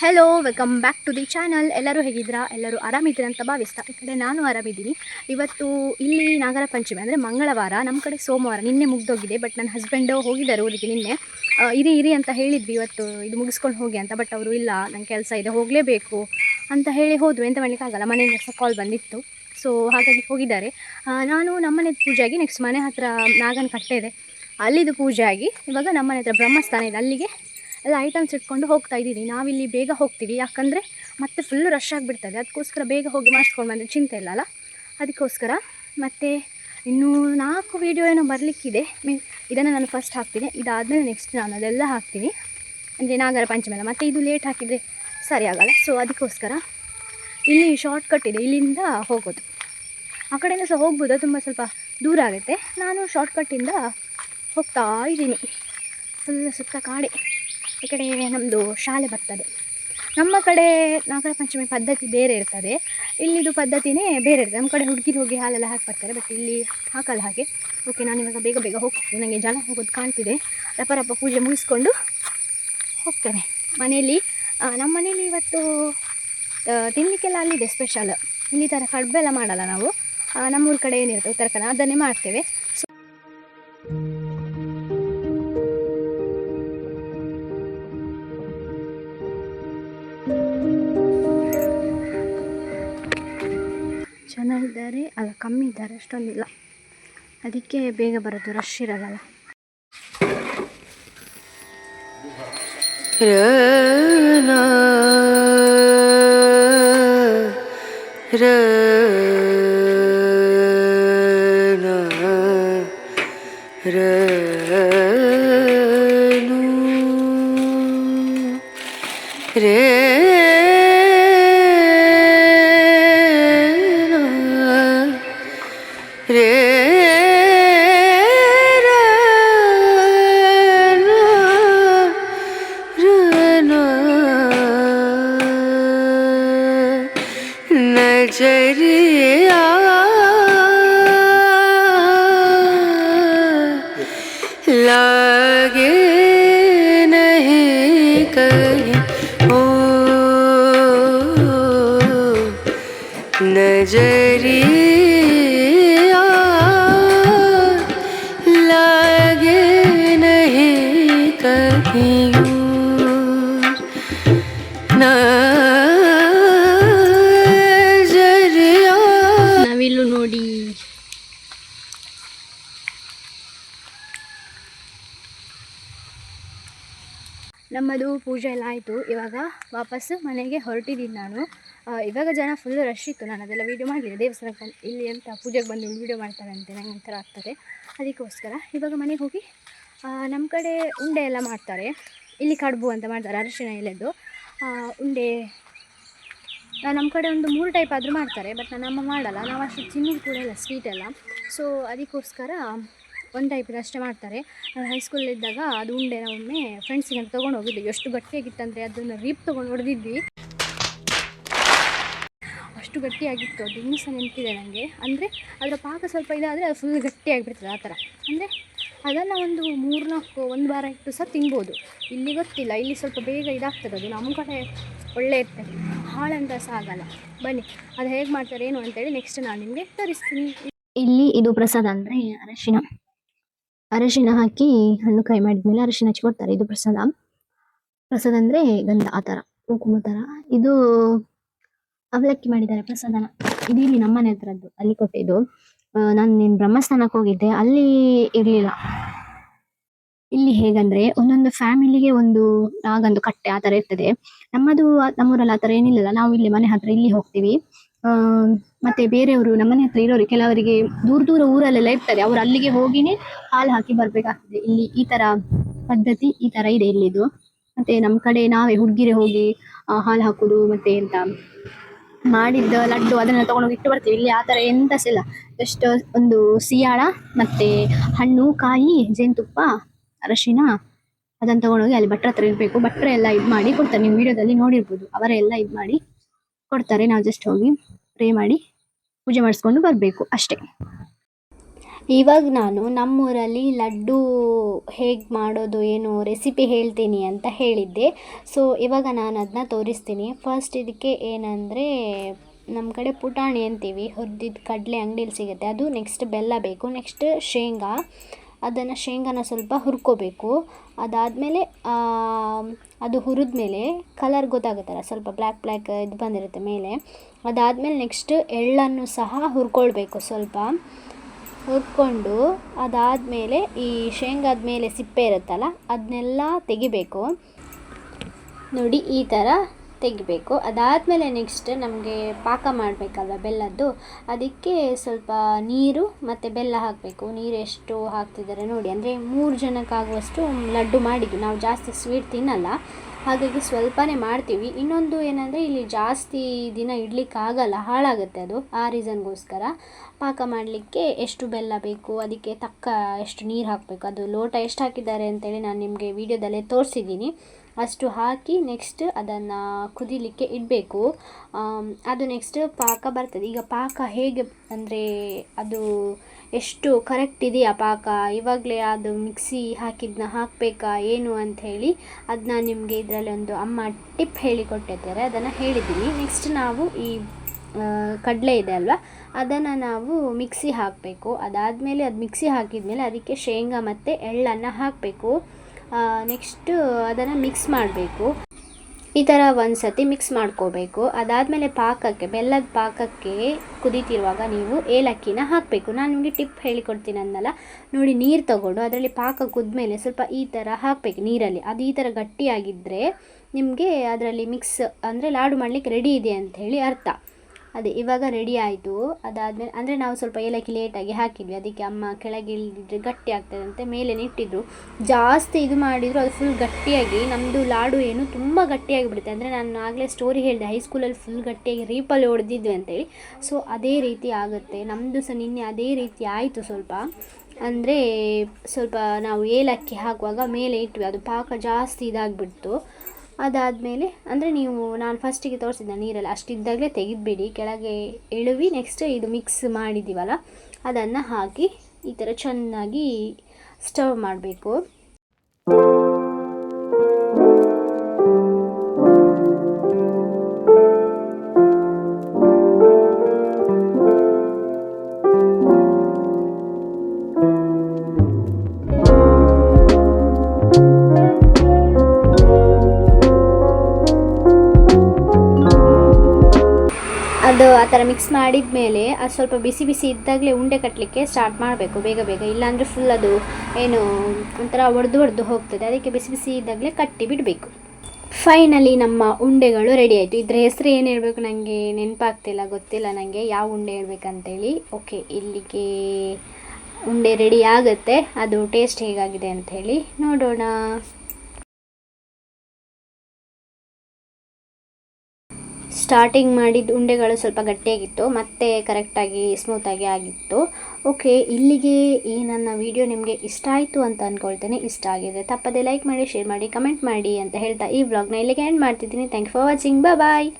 Hello welcome back to the channel ಎಲ್ಲರೂ ಹೇಗಿದ್ದೀರಾ? ಎಲ್ಲರೂ ಆರಾಮಿದ್ದೀರಾ ಅಂತ ಭಾವಿಸ್ತಾ ಈ ಕಡೆ ನಾನು ಆರಾಮಿದ್ದೀನಿ. ಇವತ್ತು ಇಲ್ಲಿ ನಾಗರ ಪಂಚಮಿ, ಅಂದರೆ ಮಂಗಳವಾರ ನಮ್ಮ ಕಡೆ ಸೋಮವಾರ, ನಿನ್ನೆ ಮುಗ್ದೋಗಿದೆ ಬಟ್ ನನ್ನ ಹಸ್ಬೆಂಡು ಹೋಗಿದ್ದಾರೆ ಊರಿಗೆ ನಿನ್ನೆ. ಇರಿ ಇರಿ ಅಂತ ಹೇಳಿದ್ವಿ, ಇವತ್ತು ಇದು ಮುಗಿಸ್ಕೊಂಡು ಹೋಗಿ ಅಂತ ಬಟ್ ಅವರು ಇಲ್ಲ, ನಂಗೆ ಕೆಲಸ ಇದೆ, ಹೋಗಲೇಬೇಕು ಅಂತ ಹೇಳಿ ಹೋದ್ವಿ ಎಂತ ಮಾಡಲಿಕ್ಕಾಗಲ್ಲ, ಮನೆಯಿಂದ ಸಹ ಕಾಲ್ ಬಂದಿತ್ತು. ಸೊ ಹಾಗಾಗಿ ಹೋಗಿದ್ದಾರೆ. ನಾನು ನಮ್ಮನೆ ಆಗಿ ನೆಕ್ಸ್ಟ್ ಮನೆ ಹತ್ರ ನಾಗನ ಕಟ್ಟೆ ಇದೆ. ಅಲ್ಲಿದು ಪೂಜೆ ಆಗಿ ಇವಾಗ ನಮ್ಮನೆ ಹತ್ರ ಬ್ರಹ್ಮಸ್ಥಾನ ಇದೆ. ಅಲ್ಲಿಗೆ ಎಲ್ಲ ಐಟಮ್ಸ್ ಇಟ್ಕೊಂಡು ಹೋಗ್ತಾ ಇದ್ದೀನಿ ನಾವಿಲ್ಲಿ ಬೇಗ ಹೋಗ್ತೀವಿ. ಯಾಕಂದರೆ ಮತ್ತೆ ಫುಲ್ಲು ರಶ್ ಆಗಿಬಿಡ್ತದೆ. ಅದಕ್ಕೋಸ್ಕರ ಬೇಗ ಹೋಗಿ ಮಾಡಿಸ್ಕೊಂಡು ಬಂದರೆ ಚಿಂತೆ ಇಲ್ಲ ಅಲ್ಲ? ಅದಕ್ಕೋಸ್ಕರ ಮತ್ತು ಇನ್ನೂ ನಾಲ್ಕು ವೀಡಿಯೋ ಏನೋ ಬರಲಿಕ್ಕಿದೆ. ಮೀನ್ ಇದನ್ನು ನಾನು ಫಸ್ಟ್ ಹಾಕ್ತೀನಿ. ಇದಾದಮೇಲೆ ನೆಕ್ಸ್ಟ್ ನಾನು ಅದೆಲ್ಲ ಹಾಕ್ತೀನಿ. ಅಂದರೆ ನಾಗರ ಪಂಚಮೇಲೆ ಅಲ್ಲ ಮತ್ತು ಇದು ಲೇಟ್ ಹಾಕಿದರೆ ಸರಿ ಆಗಲ್ಲ. ಸೊ ಅದಕ್ಕೋಸ್ಕರ ಇಲ್ಲಿ ಶಾರ್ಟ್ ಕಟ್ ಇದೆ. ಇಲ್ಲಿಂದ ಹೋಗೋದು. ಆ ಕಡೆಯಿಂದ ಸಹ ಹೋಗ್ಬೋದು? ತುಂಬ ಸ್ವಲ್ಪ ದೂರ ಆಗುತ್ತೆ. ನಾನು ಶಾರ್ಟ್ಕಟ್ಟಿಂದ ಹೋಗ್ತಾ ಇದ್ದೀನಿ. ಫುಲ್ ಸುತ್ತ ಕಾಡೆ. ಈ ಕಡೆ ನಮ್ಮದು ಶಾಲೆ ಬರ್ತದೆ. ನಮ್ಮ ಕಡೆ ನಾಗರ ಪಂಚಮಿ ಪದ್ಧತಿ ಬೇರೆ ಇರ್ತದೆ. ಇಲ್ಲಿದು ಪದ್ಧತಿನೇ ಬೇರೆ ಇರ್ತದೆ. ನಮ್ಮ ಕಡೆ ಹುಡುಗಿರು ಹೋಗಿ ಹಾಲೆಲ್ಲ ಹಾಕಿ ಬರ್ತಾರೆ. ಬಟ್ ಇಲ್ಲಿ ಹಾಕಲ್ಲ ಹಾಗೆ. ಓಕೆ ನಾನು ಇವಾಗ ಬೇಗ ಬೇಗ ಹೋಗ್ತೀನಿ. ನನಗೆ ಜನ ಹೋಗೋದು ಕಾಣ್ತಿದೆ. ರಪ ರಪ ಪೂಜೆ ಮುಗಿಸ್ಕೊಂಡು ಹೋಗ್ತೇನೆ. ಮನೆಯಲ್ಲಿ ನಮ್ಮ ಮನೇಲಿ ಇವತ್ತು ತಿನ್ನಲಿಕ್ಕೆಲ್ಲ ಅಲ್ಲಿದೆ ಸ್ಪೆಷಲ್ ಇಲ್ಲಿ ಥರ ಕಡ್ಬೆಲ್ಲ ಮಾಡಲ್ಲ ನಾವು. ನಮ್ಮೂರ ಕಡೆ ಏನಿರುತ್ತೆ ಉತ್ತರ ಕನ್ನಡ ಅದನ್ನೇ ಮಾಡ್ತೇವೆ. ಸೊ ಇದ್ದಾರೆ ಕಮ್ಮಿ ಇದ್ದಾರೆ ಅಷ್ಟೊಂದಿಲ್ಲ. ಅದಕ್ಕೆ ಬೇಗ ಬರೋದು ರಶ್ ಇರಲ್ಲ. ರೇ लागे नहीं कहीं। ओ नजरिया ನಮ್ಮದು ಪೂಜೆ ಎಲ್ಲ ಆಯಿತು. ಇವಾಗ ವಾಪಸ್ಸು ಮನೆಗೆ ಹೊರಟಿದ್ದೀನಿ ನಾನು. ಇವಾಗ ಜನ ಫುಲ್ ರಶ್ ಇತ್ತು. ನಾನು ಅದೆಲ್ಲ ವೀಡಿಯೋ ಮಾಡಲಿಲ್ಲ ದೇವಸ್ಥಾನಕ್ಕೆ ಇಲ್ಲಿ ಅಂತ ಪೂಜೆಗೆ ಬಂದು ವೀಡಿಯೋ ಮಾಡ್ತಾರೆ ಅಂತ ನಂಗೆ ಒಂಥರ ಆಗ್ತದೆ. ಅದಕ್ಕೋಸ್ಕರ ಇವಾಗ ಮನೆಗೆ ಹೋಗಿ ನಮ್ಮ ಕಡೆ ಉಂಡೆ ಎಲ್ಲ ಮಾಡ್ತಾರೆ. ಇಲ್ಲಿ ಕಡುಬು ಅಂತ ಮಾಡ್ತಾರೆ. ಅರಶಿನ ಎಲೆದು. ಉಂಡೆ ನಮ್ಮ ಕಡೆ ಒಂದು ಮೂರು ಟೈಪ್ ಆದರೂ ಮಾಡ್ತಾರೆ. ಬಟ್ ನಮ್ಮ ಮಾಡಲ್ಲ. ನಾವು ಅಷ್ಟು ತಿನ್ನೋದು ಕೂಡ ಇಲ್ಲ ಸ್ವೀಟ್ ಎಲ್ಲ. ಸೊ ಅದಕ್ಕೋಸ್ಕರ ಒಂದು ಟೈಪ್ ಅಷ್ಟೇ ಮಾಡ್ತಾರೆ. ನಾನು ಹೈಸ್ಕೂಲಲ್ಲಿದ್ದಾಗ ಅದು ಉಂಡೆ ಒಮ್ಮೆ ಫ್ರೆಂಡ್ಸಿಗೆ ಅಂತ ತೊಗೊಂಡು ಹೋಗಿದ್ದೆ. ಎಷ್ಟು ಗಟ್ಟಿಯಾಗಿತ್ತಂದರೆ ಅದನ್ನು ರೀಪ್ ತೊಗೊಂಡು ಹೊಡೆದಿದ್ವಿ. ಅಷ್ಟು ಗಟ್ಟಿಯಾಗಿತ್ತು. ಅದು ಇನ್ನೂ ಸಹ ನೆನಪಿದೆ ನನಗೆ ಅಂದರೆ ಅದರ ಪಾಕ ಸ್ವಲ್ಪ ಇದಾದರೆ ಅದು ಫುಲ್ ಗಟ್ಟಿಯಾಗಿಬಿಡ್ತದೆ ಆ ಥರ. ಅಂದರೆ ಅದನ್ನು ಒಂದು ಮೂರು ನಾಲ್ಕು ಒಂದು ವಾರ ಇಟ್ಟು ಸಹ ತಿನ್ಬೋದು. ಇಲ್ಲಿ ಗೊತ್ತಿಲ್ಲ. ಇಲ್ಲಿ ಸ್ವಲ್ಪ ಬೇಗ ಇದಾಗ್ತದೆ ಅದು. ನಮ್ಮ ಕಡೆ ಒಳ್ಳೆ ಇರ್ತದೆ ಹಾಳಂತ ಸಹ ಆಗಲ್ಲ. ಬನ್ನಿ. ಅದು ಹೇಗೆ ಮಾಡ್ತಾರೆ ಏನು ಅಂತೇಳಿ ನೆಕ್ಸ್ಟ್ ನಾನು ನಿಮಗೆ ತೋರಿಸ್ತೀನಿ. ಇಲ್ಲಿ ಇದು ಪ್ರಸಾದ ಅಂದರೆ ಅರಶಿನ. ಅರಶಿನ ಹಾಕಿ ಹಣ್ಣು ಕೈ ಮಾಡಿದ್ಮೇಲೆ ಅರಶಿನ ಹಚ್ಚಿ ಕೊಡ್ತಾರೆ. ಇದು ಪ್ರಸಾದ. ಪ್ರಸಾದ ಅಂದ್ರೆ ಗಂಧ ಆ ಥರ, ಕುಂಕುಮ ಥರ. ಇದು ಅವಲಕ್ಕಿ ಮಾಡಿದ್ದಾರೆ ಪ್ರಸಾದನ. ಇದು ಇಲ್ಲಿ ನಮ್ಮನೆ ಹತ್ರದ್ದು, ಅಲ್ಲಿ ಕೊಟ್ಟಿದ್ದು. ನಾನು ನಿಮ್ಮ ಬ್ರಹ್ಮಸ್ಥಾನಕ್ಕೆ ಹೋಗಿದ್ದೆ. ಅಲ್ಲಿ ಇರಲಿಲ್ಲ. ಇಲ್ಲಿ ಹೇಗಂದ್ರೆ ಒಂದೊಂದು ಫ್ಯಾಮಿಲಿಗೆ ಒಂದು ನಾಗಂದು ಕಟ್ಟೆ ಆ ಥರ ಇರ್ತದೆ. ನಮ್ಮದು ನಮ್ಮೂರಲ್ಲಿ ಆ ಥರ ಏನಿಲ್ಲ ನಾವು ಇಲ್ಲಿ ಮನೆ ಹತ್ರ ಇಲ್ಲಿ ಹೋಗ್ತೀವಿ. ಮತ್ತೆ ಬೇರೆಯವರು ನಮ್ಮನೆ ಹತ್ರ ಇರೋರು ಕೆಲವರಿಗೆ ದೂರ ದೂರ ಊರಲ್ಲೆಲ್ಲ ಇರ್ತಾರೆ. ಅವ್ರು ಅಲ್ಲಿಗೆ ಹೋಗಿನೇ ಹಾಲು ಹಾಕಿ ಬರ್ಬೇಕಾಗ್ತದೆ. ಇಲ್ಲಿ ಈ ತರ ಪದ್ಧತಿ ಈ ತರ ಇದೆ ಇಲ್ಲಿದು. ಮತ್ತೆ ನಮ್ಮ ಕಡೆ ನಾವೇ ಹುಡುಗಿರೆ ಹೋಗಿ ಹಾಲು ಹಾಕುದು ಮತ್ತೆ ಎಂತ ಮಾಡಿದ್ದ ಲಡ್ಡು ಅದನ್ನ ತಗೊಂಡೋಗಿ ಇಟ್ಟು ಬರ್ತೀವಿ. ಇಲ್ಲಿ ಆ ಥರ ಎಂತ ಸಹ ಇಲ್ಲ. ಜಸ್ಟ್ ಒಂದು ಸಿಯಾಳ, ಮತ್ತೆ ಹಣ್ಣು, ಕಾಯಿ, ಜೇನುತುಪ್ಪ, ಅರಶಿನ ಅದನ್ನು ತಗೊಂಡೋಗಿ ಅಲ್ಲಿ ಭಟ್ರ ಹತ್ರ ಇರಬೇಕು. ಭಟ್ರ ಎಲ್ಲ ಇದು ಮಾಡಿ ಕೊಡ್ತಾರೆ. ನೀವು ವಿಡಿಯೋದಲ್ಲಿ ನೋಡಿರ್ಬೋದು. ಅವರೇ ಎಲ್ಲ ಇದು ಮಾಡಿ ಕೊಡ್ತಾರೆ. ನಾವು ಜಸ್ಟ್ ಹೋಗಿ ಪ್ರೇ ಮಾಡಿ ಪೂಜೆ ಮಾಡಿಸ್ಕೊಂಡು ಬರಬೇಕು ಅಷ್ಟೇ. ಇವಾಗ ನಾನು ನಮ್ಮೂರಲ್ಲಿ ಲಡ್ಡು ಹೇಗೆ ಮಾಡೋದು, ಏನು ರೆಸಿಪಿ ಹೇಳ್ತೀನಿ ಅಂತ ಹೇಳಿದ್ದೆ. ಸೊ ಇವಾಗ ನಾನು ಅದನ್ನ ತೋರಿಸ್ತೀನಿ. ಫಸ್ಟ್ ಇದಕ್ಕೆ ಏನಂದರೆ ನಮ್ಮ ಕಡೆ ಪುಟಾಣಿ ಅಂತೀವಿ. ಹುರಿದಿದ್ದು ಕಡಲೆ ಅಂಗಡಿಯಲ್ಲಿ ಸಿಗುತ್ತೆ. ಅದು ನೆಕ್ಸ್ಟ್ ಬೆಲ್ಲ ಬೇಕು. ನೆಕ್ಸ್ಟ್ ಶೇಂಗಾ. ಅದನ್ನು ಶೇಂಗಾನ ಸ್ವಲ್ಪ ಹುರ್ಕೋಬೇಕು. ಅದಾದಮೇಲೆ ಅದು ಹುರಿದ ಮೇಲೆ ಕಲರ್ ಗೊತ್ತಾಗುತ್ತಲ್ಲ, ಸ್ವಲ್ಪ ಬ್ಲ್ಯಾಕ್ ಬ್ಲ್ಯಾಕ್ ಇದು ಬಂದಿರುತ್ತೆ ಮೇಲೆ. ಅದಾದಮೇಲೆ ನೆಕ್ಸ್ಟ್ ಎಳ್ಳನ್ನು ಸಹ ಹುರ್ಕೊಳ್ಬೇಕು ಸ್ವಲ್ಪ. ಹುರ್ಕೊಂಡು ಅದಾದಮೇಲೆ ಈ ಶೇಂಗಾದ ಮೇಲೆ ಸಿಪ್ಪೆ ಇರುತ್ತಲ್ಲ, ಅದನ್ನೆಲ್ಲ ತೆಗಿಬೇಕು. ನೋಡಿ, ಈ ಥರ ತೆಗಿಬೇಕು. ಅದಾದಮೇಲೆ ನೆಕ್ಸ್ಟ್ ನಮಗೆ ಪಾಕ ಮಾಡಬೇಕಲ್ವ ಬೆಲ್ಲದ್ದು? ಅದಕ್ಕೆ ಸ್ವಲ್ಪ ನೀರು ಮತ್ತು ಬೆಲ್ಲ ಹಾಕಬೇಕು. ನೀರು ಎಷ್ಟು ಹಾಕ್ತಿದ್ದಾರೆ ನೋಡಿ. ಅಂದರೆ ಮೂರು ಜನಕ್ಕಾಗುವಷ್ಟು ಲಡ್ಡು ಮಾಡಿದ್ದು ನಾವು ಜಾಸ್ತಿ ಸ್ವೀಟ್ ತಿನ್ನಲ್ಲ. ಹಾಗಾಗಿ ಸ್ವಲ್ಪನೇ ಮಾಡ್ತೀವಿ. ಇನ್ನೊಂದು ಏನಂದರೆ ಇಲ್ಲಿ ಜಾಸ್ತಿ ದಿನ ಇಡ್ಲಿಕ್ಕಾಗಲ್ಲ, ಹಾಳಾಗುತ್ತೆ ಅದು ಆ ರೀಸನ್ಗೋಸ್ಕರ. ಪಾಕ ಮಾಡಲಿಕ್ಕೆ ಎಷ್ಟು ಬೆಲ್ಲ ಬೇಕು, ಅದಕ್ಕೆ ತಕ್ಕ ಎಷ್ಟು ನೀರು ಹಾಕಬೇಕು, ಅದು ಲೋಟ ಎಷ್ಟು ಹಾಕಿದ್ದಾರೆ ಅಂತೇಳಿ ನಾನು ನಿಮಗೆ ವಿಡಿಯೋದಲ್ಲೇ ತೋರಿಸಿದ್ದೀನಿ. ಅಷ್ಟು ಹಾಕಿ ನೆಕ್ಸ್ಟ್ ಅದನ್ನು ಕುದಿಲಿಕ್ಕೆ ಇಡಬೇಕು. ಅದು ನೆಕ್ಸ್ಟ್ ಪಾಕ ಬರ್ತದೆ. ಈಗ ಪಾಕ ಹೇಗೆ ಅಂದರೆ ಅದು ಎಷ್ಟು ಕರೆಕ್ಟ್ ಇದೆಯಾ ಪಾಕ? ಇವಾಗಲೇ ಅದು ಮಿಕ್ಸಿ ಹಾಕಿದ್ದನ್ನ ಹಾಕಬೇಕಾ ಏನು ಅಂತ ಹೇಳಿ ಅದನ್ನ ನಿಮಗೆ ಇದರಲ್ಲಿ ಒಂದು ಅಮ್ಮ ಟಿಪ್ ಹೇಳಿಕೊಟ್ಟಿದ್ದಾರೆ. ಅದನ್ನು ಹೇಳಿದ್ದೀನಿ. ನೆಕ್ಸ್ಟ್ ನಾವು ಈ ಕಡಲೆ ಇದೆ ಅಲ್ವಾ? ಅದನ್ನು ನಾವು ಮಿಕ್ಸಿ ಹಾಕಬೇಕು. ಅದಾದಮೇಲೆ ಅದು ಮಿಕ್ಸಿ ಹಾಕಿದ್ಮೇಲೆ ಅದಕ್ಕೆ ಶೇಂಗಾ ಮತ್ತು ಎಳ್ಳನ್ನು ಹಾಕಬೇಕು. ನೆಕ್ಸ್ಟು ಅದನ್ನು ಮಿಕ್ಸ್ ಮಾಡಬೇಕು. ಈ ಥರ ಒಂದು ಸತಿ ಮಿಕ್ಸ್ ಮಾಡ್ಕೋಬೇಕು. ಅದಾದಮೇಲೆ ಪಾಕಕ್ಕೆ, ಬೆಲ್ಲದ ಪಾಕಕ್ಕೆ ಕುದೀತಿರುವಾಗ ನೀವು ಏಲಕ್ಕಿನ ಹಾಕಬೇಕು. ನಾನು ನಿಮಗೆ ಟಿಪ್ ಹೇಳಿಕೊಡ್ತೀನಿ ಅಂದಲ್ಲ ನೋಡಿ, ನೀರು ತಗೊಂಡು ಅದರಲ್ಲಿ ಪಾಕ ಕುದ್ಮೇಲೆ ಸ್ವಲ್ಪ ಈ ಥರ ಹಾಕಬೇಕು ನೀರಲ್ಲಿ. ಅದು ಈ ಥರ ಗಟ್ಟಿಯಾಗಿದ್ದರೆ ನಿಮಗೆ ಅದರಲ್ಲಿ ಮಿಕ್ಸ್ ಅಂದರೆ ಲಾಡು ಮಾಡಲಿಕ್ಕೆ ರೆಡಿ ಇದೆ ಅಂತ ಹೇಳಿ ಅರ್ಥ. ಅದೇ ಇವಾಗ ರೆಡಿ ಆಯಿತು. ಅದಾದಮೇಲೆ ಅಂದರೆ ನಾವು ಸ್ವಲ್ಪ ಏಲಕ್ಕಿ ಲೇಟಾಗಿ ಹಾಕಿದ್ವಿ. ಅದಕ್ಕೆ ಅಮ್ಮ ಕೆಳಗೆ ಇಳಿದಿದ್ರೆ ಗಟ್ಟಿ ಆಗ್ತದಂತೆ ಮೇಲೆ ಇಟ್ಟಿದ್ರು. ಜಾಸ್ತಿ ಇದು ಮಾಡಿದ್ರು ಅದು ಫುಲ್ ಗಟ್ಟಿಯಾಗಿ. ನಮ್ಮದು ಲಾಡು ಏನು ತುಂಬ ಗಟ್ಟಿಯಾಗಿ ಬಿಡುತ್ತೆ. ಅಂದರೆ ನಾನು ಆಗಲೇ ಸ್ಟೋರಿ ಹೇಳಿದೆ ಹೈಸ್ಕೂಲಲ್ಲಿ ಫುಲ್ ಗಟ್ಟಿಯಾಗಿ ರೀಪಲ್ಲಿ ಹೊಡೆದಿದ್ವಿ ಅಂತೇಳಿ. ಸೊ ಅದೇ ರೀತಿ ಆಗುತ್ತೆ. ನಮ್ಮದು ಸಹ ನಿನ್ನೆ ಅದೇ ರೀತಿ ಆಯಿತು ಸ್ವಲ್ಪ. ಅಂದರೆ ಸ್ವಲ್ಪ ನಾವು ಏಲಕ್ಕಿ ಹಾಕುವಾಗ ಮೇಲೆ ಇಟ್ವಿ. ಅದು ಪಾಕ ಜಾಸ್ತಿ ಇದಾಗಿಬಿಡ್ತು. ಅದಾದಮೇಲೆ, ಅಂದರೆ ನೀವು, ನಾನು ಫಸ್ಟಿಗೆ ತೋರಿಸಿದ್ದೆ ನೀರಲ್ಲಿ ಅಷ್ಟಿದ್ದಾಗಲೇ ತೆಗೆದುಬಿಡಿ, ಕೆಳಗೆ ಎಳುವಿ ನೆಕ್ಸ್ಟ್ ಇದು ಮಿಕ್ಸ್ ಮಾಡಿದ್ದೀವಲ್ಲ ಅದನ್ನು ಹಾಕಿ ಈ ಥರ ಚೆನ್ನಾಗಿ ಸ್ಟವ್ ಮಾಡಬೇಕು. ಅದು ಆ ಥರ ಮಿಕ್ಸ್ ಮಾಡಿದ ಮೇಲೆ ಅದು ಸ್ವಲ್ಪ ಬಿಸಿ ಬಿಸಿ ಇದ್ದಾಗಲೇ ಉಂಡೆ ಕಟ್ಟಲಿಕ್ಕೆ ಸ್ಟಾರ್ಟ್ ಮಾಡಬೇಕು ಬೇಗ ಬೇಗ. ಇಲ್ಲಾಂದರೆ ಫುಲ್ ಅದು ಏನು ಒಂಥರ ಒಡೆದು ಒಡೆದು ಹೋಗ್ತದೆ. ಅದಕ್ಕೆ ಬಿಸಿ ಬಿಸಿ ಇದ್ದಾಗಲೇ ಕಟ್ಟಿ ಬಿಡಬೇಕು. ಫೈನಲಿ ನಮ್ಮ ಉಂಡೆಗಳು ರೆಡಿ ಆಯಿತು. ಇದ್ರ ಹೆಸರು ಏನು ಹೇಳಬೇಕು ನನಗೆ ನೆನಪಾಗ್ತಿಲ್ಲ, ಗೊತ್ತಿಲ್ಲ ನನಗೆ ಯಾವ ಉಂಡೆ ಹೇಳ್ಬೇಕಂತೇಳಿ. ಓಕೆ ಇಲ್ಲಿಗೆ ಉಂಡೆ ರೆಡಿ ಆಗುತ್ತೆ. ಅದು ಟೇಸ್ಟ್ ಹೇಗಾಗಿದೆ ಅಂಥೇಳಿ ನೋಡೋಣ. ಸ್ಟಾರ್ಟಿಂಗ್ ಮಾಡಿದ ಉಂಡೆಗಳು ಸ್ವಲ್ಪ ಗಟ್ಟಿಯಾಗಿತ್ತು, ಮತ್ತೆ ಕರೆಕ್ಟಾಗಿ ಸ್ಮೂತಾಗಿ ಆಗಿತ್ತು. ಓಕೆ ಇಲ್ಲಿಗೆ ಈ ನನ್ನ ವಿಡಿಯೋ ನಿಮಗೆ ಇಷ್ಟ ಆಯಿತು ಅಂತ ಅಂದ್ಕೊಳ್ತೇನೆ ಇಷ್ಟ ಆಗಿದೆ ತಪ್ಪದೆ ಲೈಕ್ ಮಾಡಿ ಶೇರ್ ಮಾಡಿ ಕಮೆಂಟ್ ಮಾಡಿ ಅಂತ ಹೇಳ್ತಾ ಈ ವ್ಲಾಗ್ನ ಇಲ್ಲಿಗೆ ಎಂಡ್ ಮಾಡ್ತಿದ್ದೀನಿ. Thank you for watching bye